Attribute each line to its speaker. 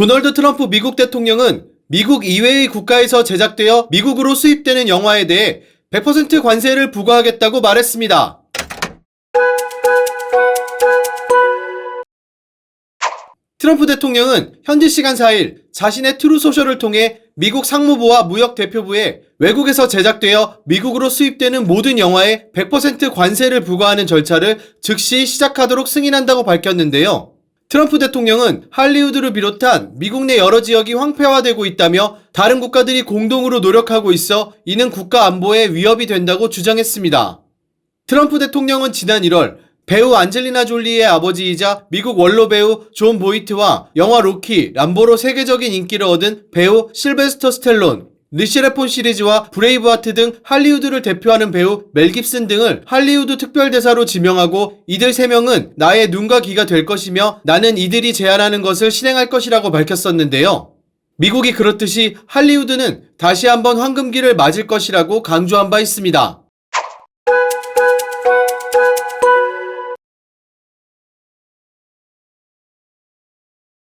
Speaker 1: 도널드 트럼프 미국 대통령은 미국 이외의 국가에서 제작되어 미국으로 수입되는 영화에 대해 100% 관세를 부과하겠다고 말했습니다. 트럼프 대통령은 현지 시간 4일 자신의 트루소셜을 통해 미국 상무부와 무역대표부에 외국에서 제작되어 미국으로 수입되는 모든 영화에 100% 관세를 부과하는 절차를 즉시 시작하도록 승인한다고 밝혔는데요. 트럼프 대통령은 할리우드를 비롯한 미국 내 여러 지역이 황폐화되고 있다며 다른 국가들이 공동으로 노력하고 있어 이는 국가 안보에 위협이 된다고 주장했습니다. 트럼프 대통령은 지난 1월 배우 안젤리나 졸리의 아버지이자 미국 원로 배우 존 보이트와 영화 로키, 람보로 세계적인 인기를 얻은 배우 실베스터 스텔론, 르시레폰 시리즈와 브레이브하트 등 할리우드를 대표하는 배우 멜 깁슨 등을 할리우드 특별대사로 지명하고 이들 3명은 나의 눈과 귀가 될 것이며 나는 이들이 제안하는 것을 실행할 것이라고 밝혔었는데요. 미국이 그렇듯이 할리우드는 다시 한번 황금기를 맞을 것이라고 강조한 바 있습니다.